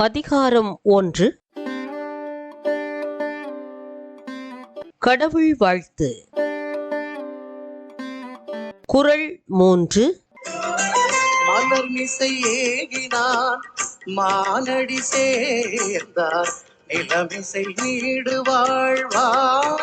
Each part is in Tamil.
அதிகாரம் ஒன்று. கடவுள் வாழ்த்து. குறள் மூன்று. மலர் மிசை ஏகினான் மானடி சேர்ந்தார் நிலமிசை நீடு வாழ்வார்.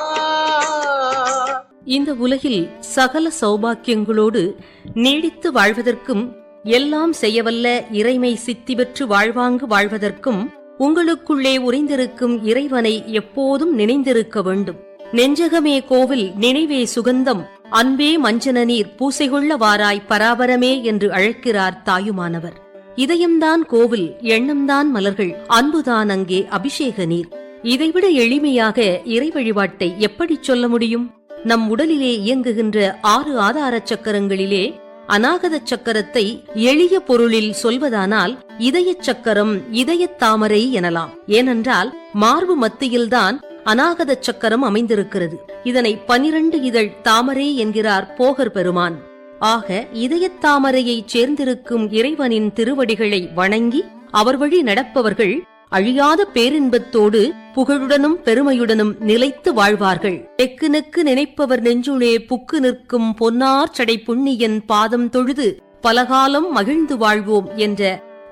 இந்த உலகில் சகல சௌபாக்கியங்களோடு நீடித்து வாழ்வதற்கும் எல்லாம் செய்யவல்ல இறைமை சித்தி பெற்று வாழ்வாங்கு வாழ்வதற்கும் உங்களுக்குள்ளே உறைந்திருக்கும் இறைவனை எப்போதும் நினைந்திருக்க வேண்டும். நெஞ்சகமே கோவில் நினைவே சுகந்தம் அன்பே மஞ்சன நீர் பூசைகொள்ளவாராய் பராபரமே என்று அழைக்கிறார் தாயுமானவர். இதயம்தான் கோவில் எண்ணம்தான் மலர்கள் அன்புதான் அங்கே அபிஷேக நீர். இதைவிட எளிமையாக இறை வழிபாட்டை எப்படிச் சொல்ல முடியும்? நம் உடலிலே இயங்குகின்ற ஆறு ஆதார சக்கரங்களிலே அநாகத சக்கரத்தை எளிய பொருளில் சொல்வதானால் இதயச் சக்கரம் இதய தாமரை எனலாம். ஏனென்றால் மார்பு மத்தியில்தான் அநாகத சக்கரம் அமைந்திருக்கிறது. இதனை பனிரண்டு இதழ் தாமரை என்கிறார் போகர் பெருமான். ஆக இதயத் தாமரையைச் சேர்ந்திருக்கும் இறைவனின் திருவடிகளை வணங்கி அவர் வழி நடப்பவர்கள் அழியாத பேரின்பத்தோடு புகழுடனும் பெருமையுடனும் நிலைத்து வாழ்வார்கள். நெக்கு நெக்கு நினைப்பவர் நெஞ்சுளே புக்கு நிற்கும் பொன்னார் சடை புண்ணியன் பாதம் தொழுது பலகாலம் மகிழ்ந்து வாழ்வோம் என்ற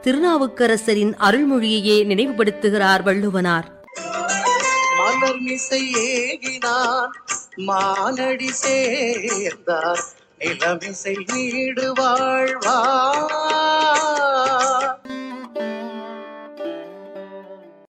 திருநாவுக்கரசரின் அருள்மொழியையே நினைவுபடுத்துகிறார் வள்ளுவனார். மலர் மிசை ஏகினான் மானடி சேர்ந்தார் நிலமிசை நீடு வாழ்வார்.